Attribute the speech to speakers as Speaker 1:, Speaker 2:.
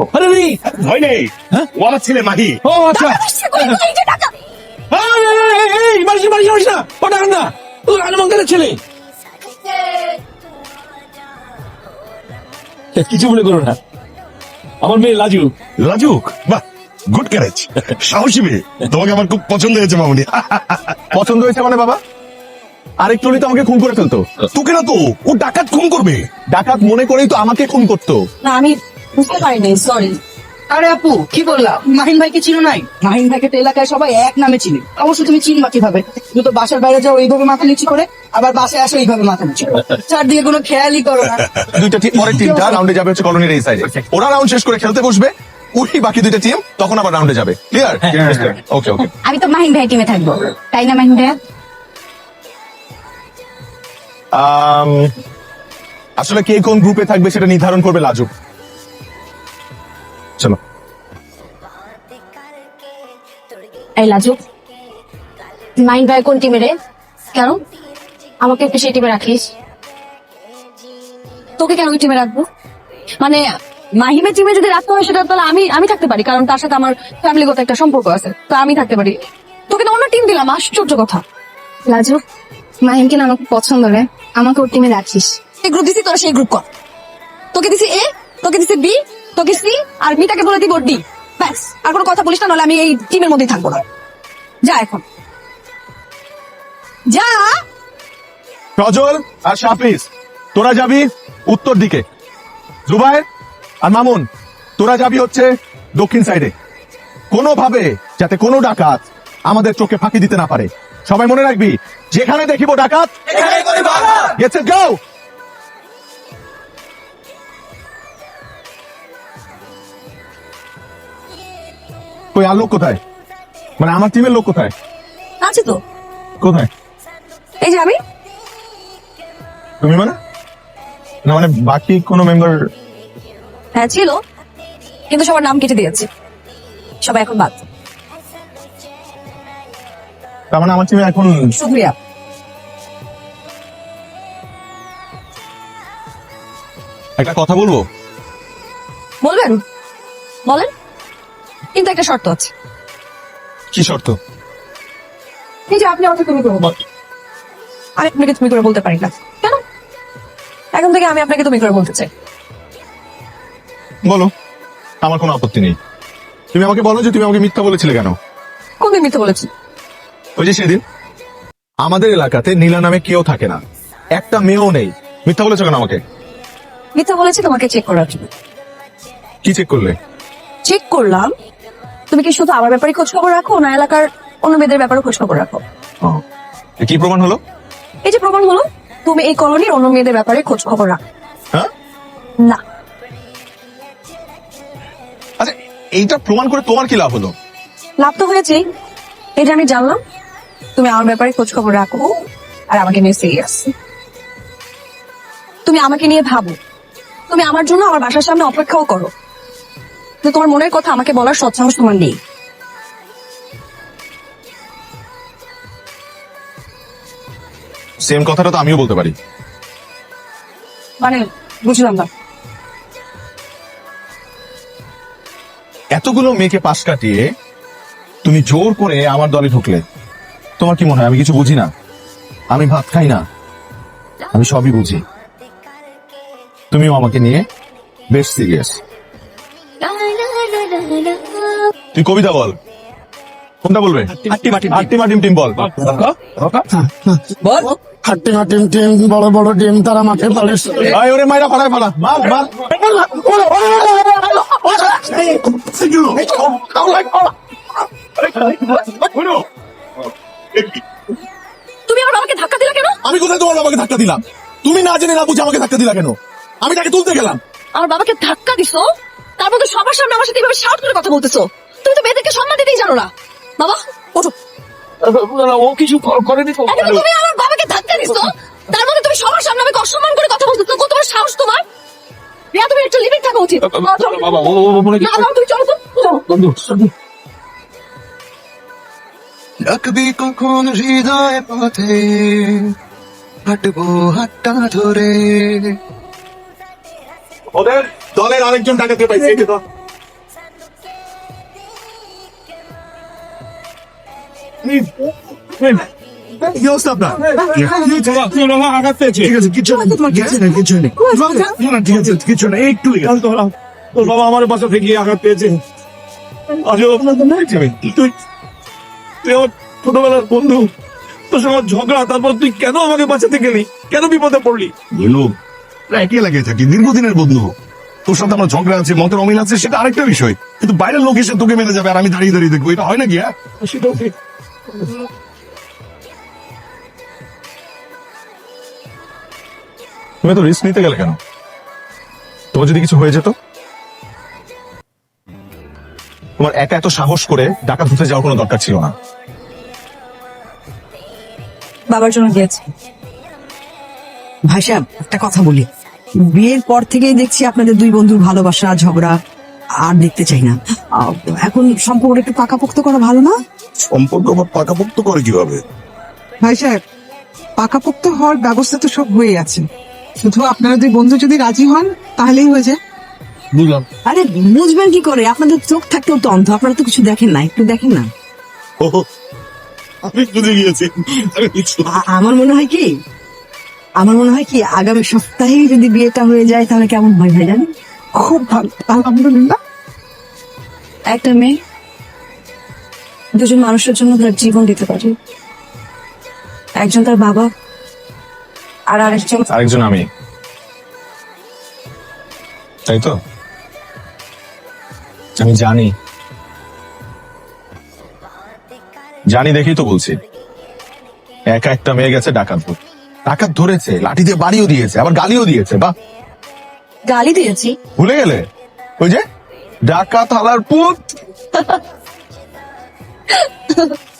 Speaker 1: আরে রে!
Speaker 2: ভয় নেই।
Speaker 1: হ্যাঁ?
Speaker 2: ও আমার ছেলে মাহি।
Speaker 1: ও আচ্ছা। এই, এই, এই, এই, মারিস মারিস মারিস না। ও না। ও আলমঙ্গলের ছেলে। কিছু মনে করো না। আমার মেয়ে লাজু।
Speaker 2: লাজুক? বাহ গুড ক্যারেজ সাহসী মেয়ে। তোমাকে আমার খুব পছন্দ হয়েছে মামুনি।
Speaker 3: পছন্দ হয়েছে মানে বাবা? আরেকটু তো আমাকে খুন করে ফেলতো।
Speaker 2: তোকে না তো ও ডাকাত খুন করবে।
Speaker 3: ডাকাত মনে করেই তো আমাকে খুন করতো।
Speaker 4: না আমি বুঝতে পারিনি সরি
Speaker 5: আরে আপু কি বললা মাহিন ভাইকে চিনো নাই? মাহিন ভাইকে তো এলাকায় সবাই এক নামে চিনি। অবশ্য তুমি চিনবা কীভাবে? তুমি তো বাসার বাইরে যাও এইভাবে মাথা নিচু করে আবার বাসায় আসো এইভাবে মাথা নিচু করে। চারদিকে কোনো খেয়ালই করো না।
Speaker 3: দুইটা টিম পরের টিমটা রাউন্ডে যাবে হচ্ছে কলোনির এই সাইডে ওরা রাউন্ড শেষ করে খেলতে বসবে উঠি বাকি দুইটা টিম তখন আবার রাউন্ডে যাবে। ক্লিয়ার ওকে ওকে
Speaker 4: আমি তো মাহিন ভাই টিমে থাকব। তাই না মাহিন ভাইয়া?
Speaker 3: আসলে কে কোন গ্রুপে থাকবে সেটা নির্ধারণ করবে লাজুক। চলো।
Speaker 4: এই লাজু মাহিন ভাই কোন টিমে রে? কেন? আমাকে একটু সেই টিমে রাখিস। তোকে কেন ওই টিমে রাখব? মানে মাহিমের টিমে যদি রাখতে হয় সেটা তাহলে আমি আমি থাকতে পারি কারণ তার সাথে আমার ফ্যামিলিগত একটা সম্পর্ক আছে তো আমি থাকতে পারি। তোকে তো অন্য টিম দিলাম আশ্চর্য কথা। লাজু মাহিমকে না আমাকে পছন্দ রে। আমাকে ওর টিমে রাখিস। এই গ্রুপ দিছি তোরা সেই গ্রুপ কর। তোকে দিছি এ তোকে দিছি বি তোকে সি আর মিটাকে বলে দিব ডি ব্যাস আর কোনো কথা বলিস না নাহলে আমি এই টিমের মধ্যেই থাকব না। যা এখন। যা!
Speaker 3: সজল আর শাফিজ তোরা যাবি উত্তর দিকে। জুবাইর আর মামুন তোরা যাবি হচ্ছে দক্ষিণ সাইডে কোনোভাবে যাতে কোনো ডাকাত আমাদের চোখে ফাঁকি দিতে না পারে। সবাই মনে রাখবি যেখানে দেখিব ডাকাত গেছে গাও কই আর লোক কোথায়? মানে আমার টিমের লোক কোথায়?
Speaker 4: আছে তো।
Speaker 3: কোথায়?
Speaker 4: এই যে আমি।
Speaker 3: তুমি মানে? না মানে বাকি কোনো মেম্বার
Speaker 4: হ্যাঁ ছিল। কিন্তু সবার নাম কেটে দিয়েছে। সবাই এখন বাদ।
Speaker 3: তার মানে আমার টিমে এখন
Speaker 4: শুক্রিয়া
Speaker 3: একটা কথা বলব?
Speaker 4: বলবেন? বলেন। কিন্তু একটা শর্ত আছে।
Speaker 3: কি শর্ত?
Speaker 4: এই যে আপনি আমাকে তুমি করে আমি আপনাকে তুমি করে বলতে পারি না। কেন? এখন থেকে আমি আপনাকে তুমি করে বলতে চাই।
Speaker 3: বলো আমার কোনো আপত্তি নেই। তুমি আমাকে বলো যে তুমি আমাকে মিথ্যা বলেছিলে কেন?
Speaker 4: কোনদিন মিথ্যা বলেছি?
Speaker 3: ওই যে সেদিন। আমাদের এলাকাতে নীলা নামে কেউ থাকে না। একটা মেয়েও নেই। মিথ্যা বলেছ কেন আমাকে?
Speaker 4: মিথ্যা বলেছি তোমাকে চেক করার জন্য।
Speaker 3: কি চেক করলে?
Speaker 4: চেক করলাম তুমি কি শুধু আমার ব্যাপারে খোঁজ খবর রাখো না এলাকার অন্য মেয়েদের ব্যাপারে খোঁজ খবর রাখো
Speaker 3: কি প্রমাণ হলো?
Speaker 4: এই যে প্রমাণ হলো তুমি এই কলোনির অন্য মেয়েদের ব্যাপারে খোঁজ খবর রাখো।
Speaker 3: হ্যাঁ?
Speaker 4: না।
Speaker 3: আচ্ছা এইটা প্রমাণ করে তোমার কি লাভ হলো?
Speaker 4: লাভ তো হয়েছে। এটা আমি জানলাম তুমি আমার ব্যাপারে খোঁজ খবর রাখো আর আমাকে নিয়ে সিরিয়াস তুমি আমাকে নিয়ে ভাবো। তুমি আমার জন্য আমার বাসার সামনে অপেক্ষাও করো। কিন্তু তোমার মনের কথা আমাকে বলার সৎসাহস তোমার নেই।
Speaker 3: সেম কথাটা তো আমিও বলতে পারি।
Speaker 4: মানে বুঝলাম না।
Speaker 3: এতগুলো মেয়েকে পাশ কাটিয়ে তুমি জোর করে আমার দলে ঢুকলে। তোমার কি মনে হয় আমি কিছু বুঝি না? আমি ভাত খাই না? আমি সবই বুঝি। তুমিও আমাকে নিয়ে বেশ সিরিয়াস তুই কবিতা বল। কোনটা বলবে? আটটি মাটিম টিম বল।
Speaker 5: বল। হাট্টে হাট্টে টিম বড় বড় টিম তারা মাঠে পারে
Speaker 3: আয় ওরে মাইরা ফাড়ায় ফাড়া মার মার।
Speaker 4: তুমি আমার বাবাকে ধাক্কা দিলে কেন?
Speaker 3: আমি কোথায় তোমার বাবাকে ধাক্কা দিলাম? তুমি না জেনে না বুঝে আমাকে ধাক্কা দিলা কেন? আমি তাকে তুলতে গেলাম।
Speaker 4: আমার বাবাকে ধাক্কা দিছো? তারপর তো সবার সামনে আমার সাথে এভাবে শাউট করে কথা বলতেছো? তুমি তো মেয়েদেরকে সম্মান দিতেই জানো না। বাবা ওঠো।
Speaker 1: ও কিছু করেনি তো।
Speaker 4: তুমি আমার বাবাকে ধাক্কা দিছো। তার মধ্যে তুমি সবার সামনে আমাকে অসম্মান করে কথা বলতেছো। কত বড় সাহস তোমার? রিয়া তুমি একটু লিমিট থাকা উচিত।
Speaker 1: বাবা ও ও মনে
Speaker 4: না, না, তুমি চলো তো।
Speaker 1: বন্ধু
Speaker 6: রাখবি কখন হৃদয় পথে? হাঁটবো হাট্টা ধরে।
Speaker 3: ওদের দলের আরেকজন ডাকাতে পাইছে কি অবস্থা আপনার
Speaker 1: আঘাত পেয়েছে
Speaker 2: ঠিক আছে কিছু নেই কিছু নেই কিছু নেই না, না, ঠিক আছে কিছু নেই একটু
Speaker 1: তোর তোর বাবা আমার বাসা থেকে আঘাত পেয়েছে। আজও তুই তুই আমার ছোটবেলার বন্ধু। তোর সঙ্গে ঝগড়া তারপর তুই কেন আমাকে বাঁচাতে গেলি কেন বিপদে পড়লি?
Speaker 2: বলু একই লাগে থাকি দীর্ঘদিনের বন্ধু। তোর সাথে আমার ঝগড়া আছে মতের অমিল আছে সেটা আরেকটা বিষয়। কিন্তু বাইরের লোক এসে তোকে মেরে যাবে আর আমি দাঁড়িয়ে দাঁড়িয়ে দেখব। এটা হয় নাকি হ্যাঁ?
Speaker 1: সেটাও ঠিক।
Speaker 3: তুমি তো রিস্ক নিতে গেলে কেন? তোমার যদি কিছু হয়ে যেত? তোমার একা এত সাহস করে ডাকাত ধরতে যাওয়ার কোনো দরকার ছিল না।
Speaker 4: বাবার জন্য গিয়েছে।
Speaker 5: ভাই একটা কথা বলি। বিয়ের পর থেকেই দেখছি আপনাদের দুই বন্ধুর ভালোবাসা, ঝগড়া আর দেখতে চাই না। এখন সম্পর্ক একটু পাকাপোক্ত করা ভালো না?
Speaker 2: সম্পর্ক আবার পাকাপোক্ত করে কীভাবে?
Speaker 7: ভাই সাহেব পাকাপোক্ত হওয়ার ব্যবস্থা তো সব হয়ে আছে। শুধু আপনারা দুই বন্ধু যদি রাজি হন তাহলেই হয়ে যায়।
Speaker 2: বুঝলাম।
Speaker 5: আরে বুঝবেন কি করে? আপনাদের চোখ থাকতেও তো অন্ধ আপনারা তো কিছু দেখেন না একটু দেখেন না।
Speaker 2: ও আমি বুঝে গিয়েছি।
Speaker 5: আমার মনে হয় কি? আমার মনে হয় কি আগামী সপ্তাহেই যদি বিয়েটা হয়ে যায় তাহলে কেমন হয় ভাই জানেন?
Speaker 7: খুব ভালো আলহামদুলিল্লাহ।
Speaker 4: একটা মেয়ে দুজন মানুষের জন্য তার জীবন দিতে পারে। একজন তার বাবা আর আরেকজন
Speaker 3: আরেকজন আমি। তাই তো? আমি জানি। জানি দেখেই তো বলছি। একা একটা মেয়ে গেছে ডাকাত। ডাকাত ধরেছে লাঠি দিয়ে বাড়িও দিয়েছে আবার গালিও দিয়েছে বা
Speaker 4: গালি দিয়েছি।
Speaker 3: ভুলে গেলে? ওই যে ডাকাত হালার পুত। Ha ha ha.